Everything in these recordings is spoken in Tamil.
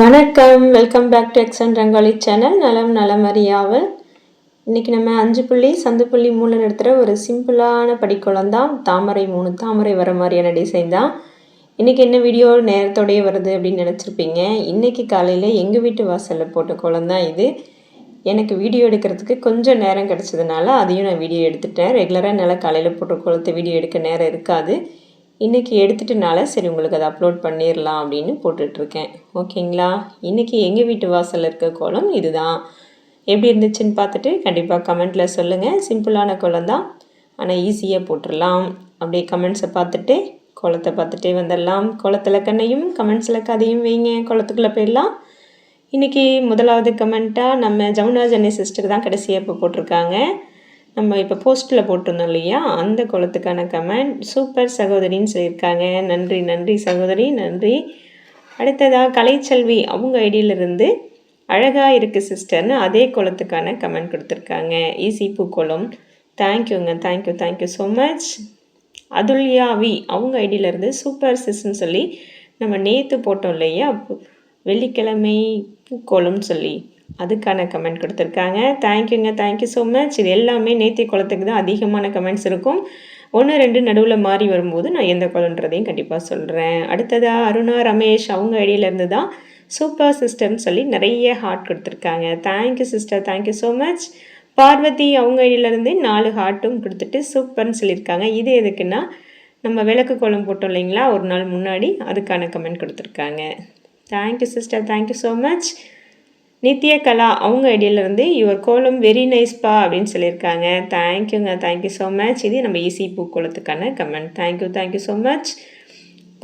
வணக்கம். வெல்கம் பேக் டு எக்ஸன் ரங்காலி சேனல் நலம் நலம் அறியாவல் இன்றைக்கி நம்ம அஞ்சு புள்ளி சந்து புள்ளி மூணு நடத்துகிற ஒரு சிம்பிளான படிக்கோளம் தான் தாமரை மூணு. தாமரை வர மாதிரியான டிசைன் தான். இன்றைக்கி என்ன வீடியோ நேரத்தோடையே வருது அப்படின்னு நினச்சிருப்பீங்க. இன்றைக்கி காலையில் எங்கள் வீட்டு வாசலில் போட்ட குளம் தான் இது. எனக்கு வீடியோ எடுக்கிறதுக்கு கொஞ்சம் நேரம் கிடச்சதுனால அதையும் நான் வீடியோ எடுத்துட்டேன். ரெகுலராக நல்லா காலையில் போட்ட குளத்தை வீடியோ எடுக்க நேரம் இருக்காது. இன்றைக்கி எடுத்துட்டனால சரி உங்களுக்கு அதை அப்லோட் பண்ணிடலாம் அப்படின்னு போட்டுட்ருக்கேன். ஓகேங்களா? இன்றைக்கி எங்கள் வீட்டு வாசலில் இருக்க கோலம் இதுதான். எப்படி இருந்துச்சுன்னு பார்த்துட்டு கண்டிப்பாக கமெண்ட்டில் சொல்லுங்கள் சிம்பிளான கோலம் தான். ஆனால் ஈஸியாக போட்டுடலாம் அப்படியே கமெண்ட்ஸை பார்த்துட்டு குளத்தை பார்த்துட்டே வந்துடலாம் குளத்தில் கண்ணையும் கமெண்ட்ஸில் கதையும் வைங்க. குளத்துக்குள்ளே போயிடலாம் இன்றைக்கி முதலாவது கமெண்ட்டாக நம்ம ஜமுனா ஜன்னி சிஸ்டர் தான் கடைசியாக இப்போ போட்டிருக்காங்க. நம்ம இப்போ போஸ்ட்டில் போட்டிருந்தோம் இல்லையா? அந்த குளத்துக்கான கமெண்ட். சூப்பர் சகோதரின்னு சொல்லியிருக்காங்க. நன்றி நன்றி சகோதரி நன்றி. அடுத்ததாக கலைச்செல்வி. அவங்க ஐடியிலிருந்து அழகாக இருக்குது சிஸ்டர்னு அதே குளத்துக்கான கமெண்ட் கொடுத்துருக்காங்க. ஈசி பூக்குளம் தேங்க்யூங்க thank you thank you so much அதுல்யாவி அவங்க ஐடியிலேருந்து சூப்பர் சிஸ்ன்னு சொல்லி நம்ம நேற்று போட்டோம் இல்லையா? வெள்ளிக்கிழமை பூக்கோளம்னு சொல்லி. அதுக்கான கமெண்ட் கொடுத்துருக்காங்க. தேங்க்யூங்க தேங்க்யூ ஸோ மச் இது எல்லாமே நேத்திய குளத்துக்கு தான் அதிகமான கமெண்ட்ஸ் இருக்கும். ஒன்று ரெண்டு நடுவில் மாறி வரும்போது நான் எந்த குளன்றதையும் கண்டிப்பாக சொல்கிறேன் அடுத்ததாக அருணா ரமேஷ் அவங்க ஐடியிலேருந்து தான் சூப்பர் சிஸ்டம்னு சொல்லி நிறைய ஹார்ட் கொடுத்துருக்காங்க. Thank you sister thank you so much Parvathi அவங்க ஐடியிலேருந்து நாலு ஹார்ட்டும் கொடுத்துட்டு சூப்பர்னு சொல்லியிருக்காங்க. இது எதுக்குன்னா நம்ம விளக்கு கோலம் போட்டோம் இல்லைங்களா? ஒரு நாள் முன்னாடி அதுக்கான கமெண்ட் கொடுத்துருக்காங்க. Thank you sister thank you so much Nithyakala அவங்க ஐடியிலேருந்து யுவர் கோலம் வெரி நைஸ்பா அப்படின்னு சொல்லியிருக்காங்க. தேங்க்யூங்க தேங்க்யூ ஸோ மச் இது நம்ம easy பூக்கோளத்துக்கான comment. Thank you thank you so much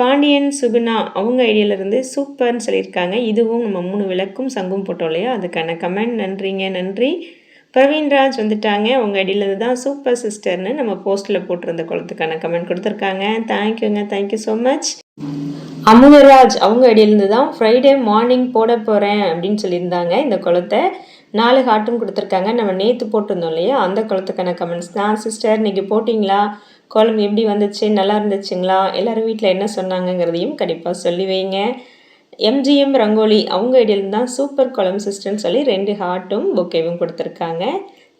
Pandian Suguna அவங்க ஐடியிலேருந்து சூப்பர்னு சொல்லியிருக்காங்க. இதுவும் நம்ம மூணு விளக்கும் சங்கும் போட்டோம் இல்லையா? அதுக்கான கமெண்ட். நன்றிங்க நன்றி. பிரவீன்ராஜ் வந்துட்டாங்க. உங்கள் ஐடியிலேருந்து தான் சூப்பர் சிஸ்டர்னு நம்ம போஸ்ட்டில் போட்டிருந்த குளத்துக்கான கமெண்ட் கொடுத்துருக்காங்க. தேங்க்யூங்க தேங்க்யூ ஸோ மச் அமுதராஜ் அவங்க இடையிலிருந்து தான் ஃப்ரைடே மார்னிங் போட போகிறேன் அப்படின்னு சொல்லியிருந்தாங்க. இந்த குளத்தை நாலு ஹார்ட்டும் கொடுத்துருக்காங்க. நம்ம நேற்று போட்டிருந்தோம் இல்லையா? அந்த குளத்துக்கான கமெண்ட்ஸ் தான். சிஸ்டர் இன்றைக்கி போட்டிங்களா? குளம் எப்படி வந்துச்சு? நல்லா இருந்துச்சுங்களா? எல்லோரும் வீட்டில் என்ன சொன்னாங்கங்கிறதையும் கண்டிப்பாக சொல்லி வைங்க. எம்ஜிஎம் ரங்கோலி அவங்க இடையில தான் சூப்பர் குளம் சிஸ்டர்னு சொல்லி ரெண்டு ஹார்ட்டும் புக்கேவும் கொடுத்துருக்காங்க.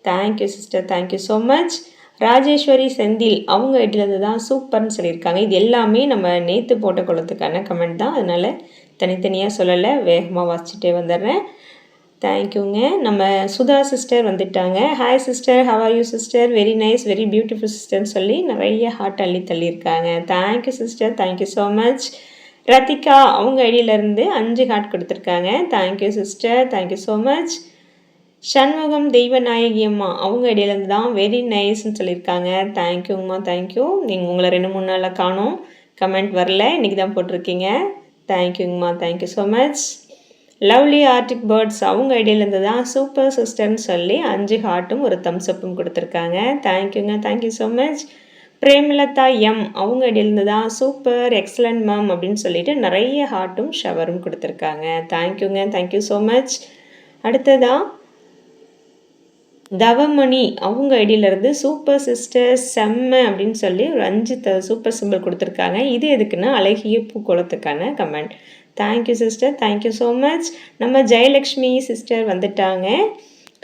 Thank you sister thank you so much Rajeswari Senthil அவங்க இருந்து தான் சூப்பர்னு சொல்லியிருக்காங்க. இது எல்லாமே நம்ம நேற்று போட்ட குளத்துக்கான கமெண்ட் தான். அதனால் தனித்தனியாக சொல்லலை. வேகமாக வாசிச்சுட்டே வந்துடுறேன். தேங்க்யூங்க நம்ம சுதா சிஸ்டர் வந்துட்டாங்க. Hi sister how are you sister very nice very beautiful சிஸ்டர்னு சொல்லி நிறைய ஹார்ட் அள்ளி தள்ளியிருக்காங்க. Thank you sister thank you so much Rathika அவங்க ஐடியிலேருந்து அஞ்சு ஹார்ட் கொடுத்துருக்காங்க. Thank you sister thank you so much Shanmugam Deivanayaki அம்மா அவங்க இடையிலேருந்து தான் வெரி நைஸ்ன்னு சொல்லியிருக்காங்க. தேங்க்யூங்கம்மா தேங்க்யூ நீங்கள் உங்களை ரெண்டு மூணு நாளில் காணும். கமெண்ட் வரல. இன்றைக்கி தான் போட்டிருக்கீங்க. தேங்க்யூங்கம்மா thank you so much lovely arctic birds அவங்க இடையிலேருந்து தான் சூப்பர் சிஸ்டர்னு சொல்லி அஞ்சு ஹார்ட்டும் ஒரு தம்ஸ்அப்பும் கொடுத்துருக்காங்க. தேங்க்யூங்க thank you so much Premalatha M அவங்க இடையிலேருந்து தான் சூப்பர் எக்ஸலண்ட் மேம் அப்படின்னு சொல்லிட்டு நிறைய ஹார்ட்டும் ஷவரும் கொடுத்துருக்காங்க. தேங்க்யூங்க தேங்க்யூ ஸோ மச் அடுத்ததாக தவமணி அவங்க ஐடியிலேருந்து சூப்பர் சிஸ்டர் செம்ம அப்படின்னு சொல்லி ஒரு அஞ்சு த சூப்பர் சிம்பிள் கொடுத்துருக்காங்க. இது எதுக்குன்னா அழகிய பூக்கோளத்துக்கான comment thank you sister thank you so much நம்ம ஜெயலக்ஷ்மி சிஸ்டர் வந்துட்டாங்க.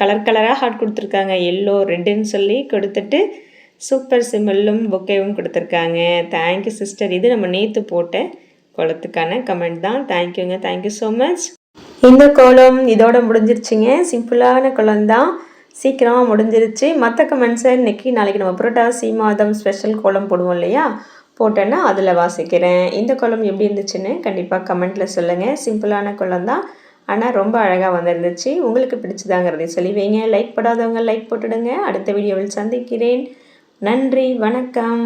கலர் கலராக ஹார்ட் கொடுத்துருக்காங்க. எல்லோ ரெட்டுன்னு சொல்லி கொடுத்துட்டு சூப்பர் சிம்பிளும் பொக்கேவும் கொடுத்துருக்காங்க. தேங்க்யூ சிஸ்டர் இது நம்ம நேற்று போட்ட குளத்துக்கான கமெண்ட் தான். தேங்க்யூங்க தேங்க்யூ ஸோ மச் இந்த கோலம் இதோட முடிஞ்சிருச்சுங்க. சிம்பிளான குளம் தான் சீக்கிரமாக முடிஞ்சிருச்சு. மற்ற கமெண்ட்ஸை இன்றைக்கி நாளைக்கு நம்ம புரட்டாசி மாதம் ஸ்பெஷல் கோலம் போடுவோம் இல்லையா? போட்டேன்னா அதில் வாசிக்கிறேன். இந்த கோலம் எப்படி இருந்துச்சுன்னு கண்டிப்பாக கமெண்ட்டில் சொல்லுங்கள் சிம்பிளான கோலம் தான். ஆனால் ரொம்ப அழகாக வந்துருந்துச்சு. உங்களுக்கு பிடிச்சதாங்கிறதை சொல்லி வைங்க லைக் போடாதவங்க லைக் போட்டுடுங்க. அடுத்த வீடியோவில் சந்திக்கிறேன். நன்றி. வணக்கம்.